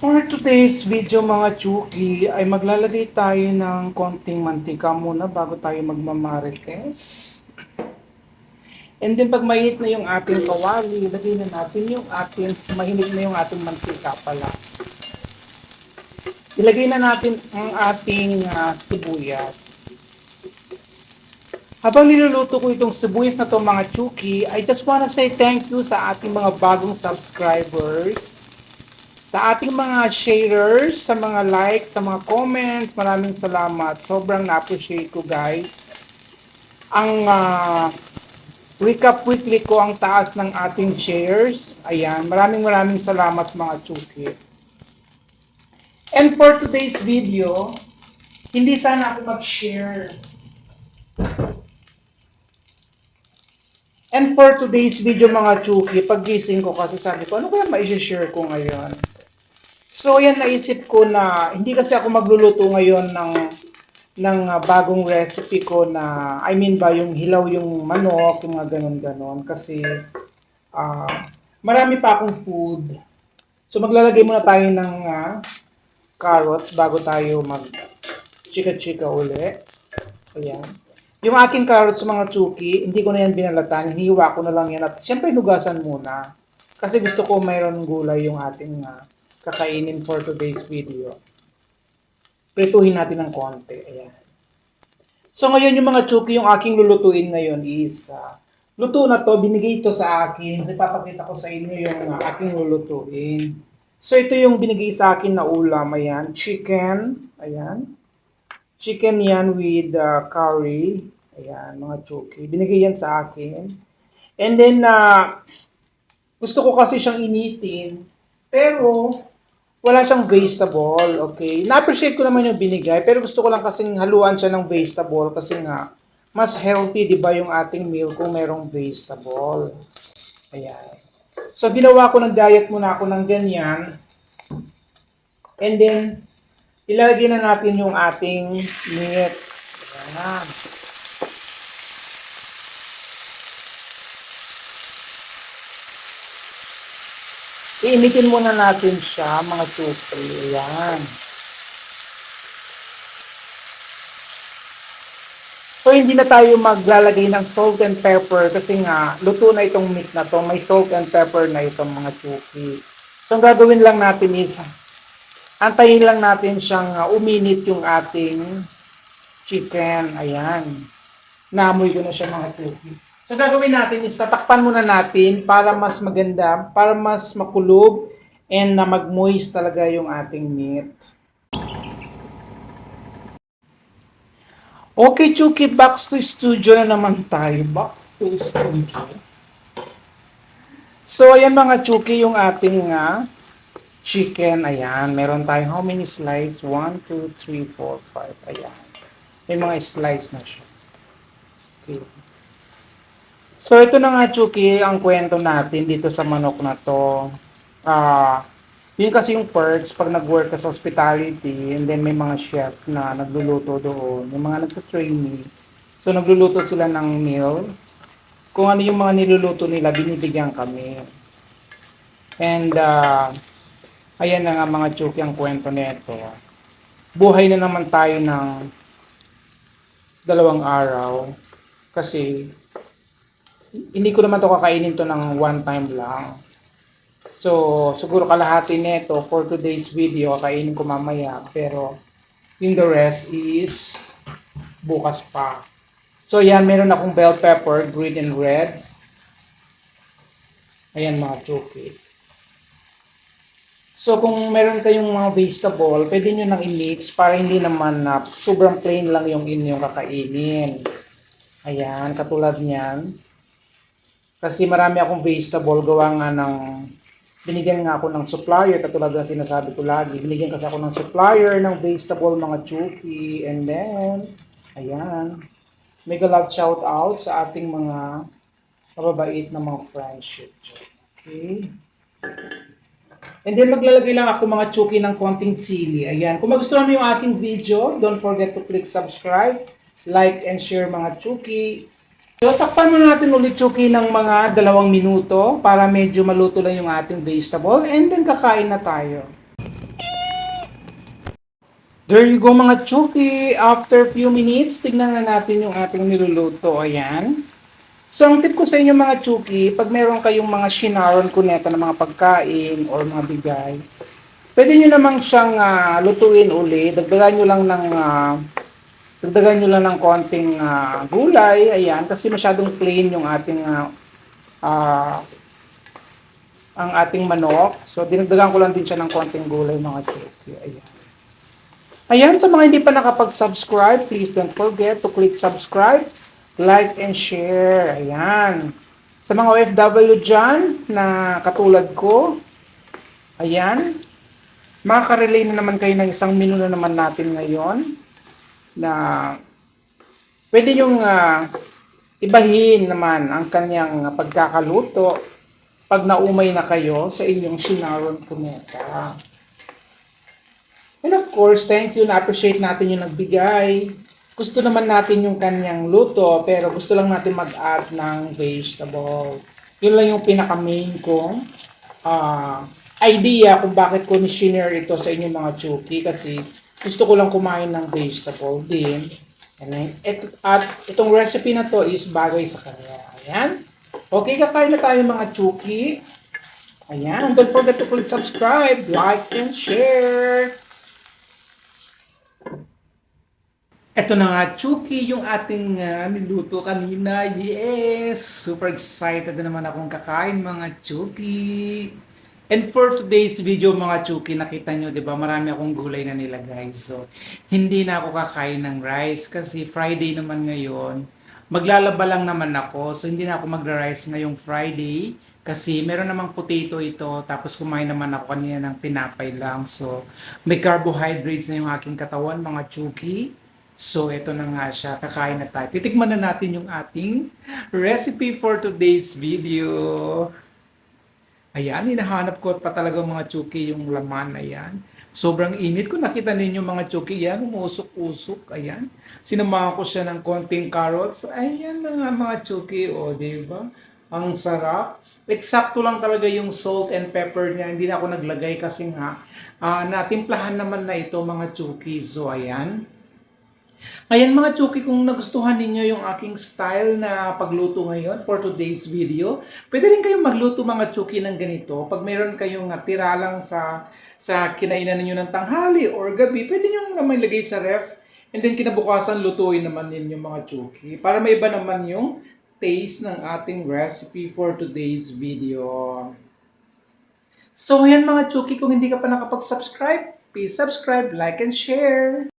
For today's video mga Chuki ay maglalagay tayo ng konting mantika muna bago tayo magmamarites. And then pag mainit na yung ating kawali, ilagay na natin yung ating, mainit na yung ating mantika pala. Ilagay na natin ang ating ah, sibuyas. Habang niluluto ko itong sibuyas na to mga Chuki, I just wanna say thank you sa ating mga bagong subscribers sa ating mga sharers, sa mga likes, sa mga comments, maraming salamat. Sobrang na-appreciate ko guys. Ang ah, recap weekly ko ang taas ng ating shares. Ayan, maraming maraming salamat mga chuki. And for today's video, hindi sana ako mag-share. And for today's video mga chuki, paggising ko kasi sabi ko, ano kaya ma-share ko ngayon? So, yan naisip ko na hindi kasi ako magluluto ngayon ng ng ah, bagong recipe ko na I mean ba yung hilaw yung manok, yung mga ganon-ganon kasi ah marami pa akong food. So maglalagay muna tayo ng ah, carrots bago tayo mag chika-chika uli. Ayan. Yung aking carrots mga chuki, hindi ko na yan binalatan. Hiniwa ko na lang yan at siyempre nugasan muna. Kasi gusto ko mayroon gulay yung ating ah, kakainin for today's video. Prituhin natin ng konti. Ayan. So ngayon yung mga chuki, yung aking lulutuin ngayon is, ah, luto na to, binigay ito sa akin. Ipapakita ko sa inyo yung ah, aking lulutuin. So ito yung binigay sa akin na ulam. Ayan, chicken. Ayan. Chicken yan with ah, curry. Ayan, mga chuki. Binigay yan sa akin. And then, ah, gusto ko kasi siyang initin. Pero, wala siyang vegetable, okay? Na-appreciate ko naman yung binigay, pero gusto ko lang kasing haluan siya ng vegetable kasi nga, mas healthy, di ba, yung ating meal kung merong vegetable. Ayan. So, ginawa ko ng diet muna ako ng ganyan. And then, ilalagay na natin yung ating meat. Ayan. Iinitin muna natin siya, mga chupi. Ayan. So, hindi na tayo maglalagay ng salt and pepper kasi nga, luto na itong meat na to. May salt and pepper na itong mga chupi. So, ang gagawin lang natin is, antayin lang natin siyang uh, uminit yung ating chicken. Ayan. Namoy ko na siya mga chupi. So, gagawin natin is tatakpan muna natin para mas maganda, para mas makulog, and na mag-moist talaga yung ating meat. Okay, Chuki, back to studio na naman tayo. Back to studio. So, ayan mga Chuki, yung ating nga chicken. Ayan, meron tayong how many slices? 1, 2, 3, 4, 5. Ayan. May mga slice na siya. Okay. So, ito na nga, Chuki, ang kwento natin dito sa manok na to. Ah, yun kasi yung perks pag nag-work ka sa hospitality and then may mga chef na nagluluto doon, yung mga nagtutraining. So, nagluluto sila ng meal. Kung ano yung mga niluluto nila, binibigyan kami. And, ah, ayan na nga mga Chuki ang kwento nito. Buhay na naman tayo ng dalawang araw. Kasi, hindi ko naman to kakainin to ng one time lang. So, siguro kalahati nito for today's video, kakainin ko mamaya. Pero, yung the rest is bukas pa. So, yan, meron akong bell pepper, green and red. Ayan mga chuki. So, kung meron kayong mga vegetable, pwede nyo nang i-mix para hindi naman na sobrang plain lang yung inyong kakainin. Ayan, katulad niyan. Kasi marami akong vegetable, gawa nga ng, binigyan nga ako ng supplier, katulad ng sinasabi ko lagi, binigyan kasi ako ng supplier ng vegetable, mga chuki, and then, ayan, mega love shout out sa ating mga mababait na mga friendship. Okay. And then maglalagay lang ako mga chuki ng konting sili. Ayan. Kung magustuhan mo yung aking video, don't forget to click subscribe, like, and share mga chuki. So, takpan muna natin ulit chuki ng mga dalawang minuto para medyo maluto lang yung ating vegetable and then kakain na tayo. There you go mga chuki. After few minutes, tignan na natin yung ating niluluto. Ayan. So, ang tip ko sa inyo mga chuki, pag meron kayong mga shinaron kuneta ng mga pagkain or mga bigay, pwede nyo namang siyang ah, lutuin uli. Dagdagan nyo lang ng ah, dagdagan nyo lang ng konting ah, gulay. Ayan. Kasi masyadong plain yung ating ah, ah, ang ating manok. So, dinagdagan ko lang din siya ng konting gulay mga chuki. Ayan. Ayan, sa mga hindi pa nakapag-subscribe, please don't forget to click subscribe, like, and share. Ayan. Sa mga OFW dyan na katulad ko, ayan, makakarelay na naman kayo ng isang menu na naman natin ngayon na pwede nyong ah, ibahin naman ang kanyang pagkakaluto pag naumay na kayo sa inyong Shinaron Cuneta. And of course, thank you, na-appreciate natin yung nagbigay. Gusto naman natin yung kanyang luto, pero gusto lang natin mag-add ng vegetable. Yun lang yung pinaka-main kong ah, idea kung bakit ko ni-share ito sa inyong mga chuki kasi gusto ko lang kumain ng vegetable din. And then, et, at itong recipe na to is bagay sa kanya. Ayan. Okay, kakain na tayo mga chuki. Ayan. Don't forget to click subscribe, like, and share. Ito na nga, Chuki, yung ating ah, niluto kanina. Yes! Super excited na naman akong kakain, mga Chuki. And for today's video, mga Chuki, nakita nyo, di ba, marami akong gulay na nilagay. So, hindi na ako kakain ng rice kasi Friday naman ngayon. Maglalaba lang naman ako. So, hindi na ako magra-rice ngayong Friday. Kasi meron namang potato ito, tapos kumain naman ako kanina ng tinapay lang. So, may carbohydrates na yung aking katawan, mga Chuki. So, ito na nga siya. Kakain na tayo. Titikman na natin yung ating recipe for today's video. Ayan, hinahanap ko pa talaga mga chuki yung laman. Ayan. Sobrang init. Kung nakita ninyo mga chuki, yan, umusok-usok. Ayan. Sinamahan ko siya ng konting carrots. Ayan na nga mga chuki. O, di ba? Ang sarap. Eksakto lang talaga yung salt and pepper niya. Hindi na ako naglagay kasi nga, ah, natimplahan naman na ito mga chuki. So, ayan. Ayan mga Chuki, kung nagustuhan ninyo yung aking style na pagluto ngayon for today's video, pwede rin kayong magluto mga Chuki ng ganito. Pag mayroon kayong tira lang sa, sa kinainan ninyo ng tanghali or gabi, pwede nyo naman ilagay sa ref and then kinabukasan lutuin naman ninyo mga Chuki. Para may iba naman yung taste ng ating recipe for today's video. So ayan mga Chuki, kung hindi ka pa nakapag-subscribe, please subscribe, like, and share.